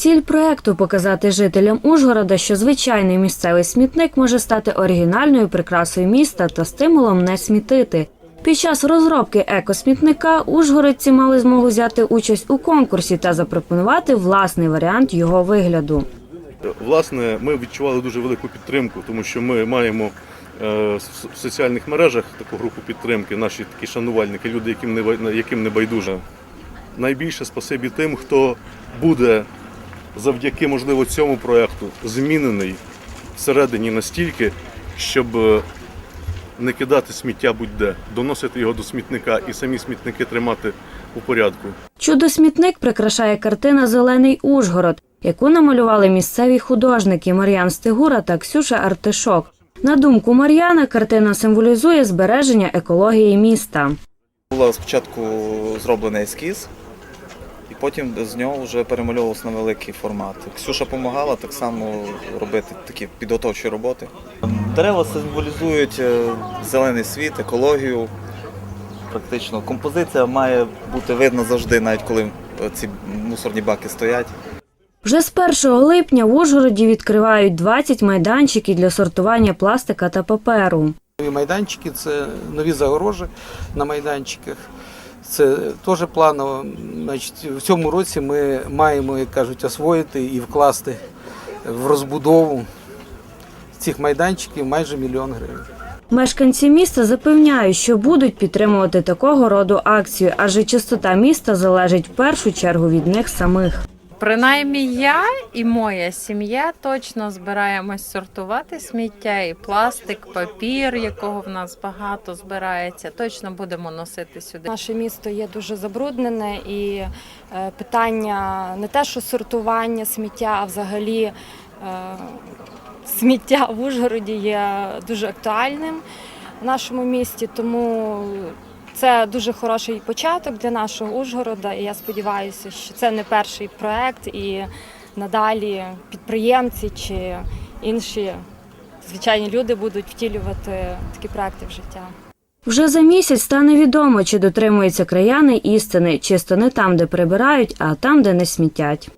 Ціль проекту показати жителям Ужгорода, що звичайний місцевий смітник може стати оригінальною прикрасою міста та стимулом не смітити. Під час розробки екосмітника ужгородці мали змогу взяти участь у конкурсі та запропонувати власний варіант його вигляду. Власне, ми відчували дуже велику підтримку, тому що ми маємо е, в соціальних мережах таку групу підтримки, наші такі шанувальники, люди, яким не яким не байдуже. Найбільше спасибі тим, хто буде завдяки, можливо, цьому проєкту змінений всередині настільки, щоб е, не кидати сміття будь-де, доносити його до смітника і самі смітники тримати у порядку. Чудо-смітник прикрашає картина Зелений Ужгород, яку намалювали місцеві художники Мар'ян Стигура та Ксюша Артишок. На думку Мар'яна, картина символізує збереження екології міста. Було спочатку зроблений ескіз, потім з нього вже перемальовувався на великий формат. Ксюша допомагала так само робити такі підготовчі роботи. Дерева символізують е, зелений світ, екологію. Практично композиція має бути видна завжди, навіть коли е, ці мусорні баки стоять. Вже з 1 липня в Ужгороді відкривають 20 майданчиків для сортування пластика та паперу. Нові майданчики це нові загорожі на майданчиках. Це теж планово. Значить, в цьому році ми маємо, як кажуть, освоїти і вкласти в розбудову цих майданчиків майже мільйон гривень. Мешканці міста запевняють, що будуть підтримувати такого роду акцію, адже чистота міста залежить в першу чергу від них самих. Принаймні я і моя сім'я точно збираємось сортувати сміття і пластик, папір, якого в нас багато збирається. Точно будемо носити сюди. Наше місто є дуже забруднене і е, питання не те, що сортування сміття, а взагалі е, сміття в Ужгороді є дуже актуальним в нашому місті. Тому це дуже хороший початок для нашого Ужгорода. І я сподіваюся, що це не перший проект, і надалі підприємці чи інші звичайні люди будуть втілювати такі проекти в життя. Вже за місяць стане відомо, чи дотримуються краяни істини, чисто не там, де прибирають, а там, де не смітять.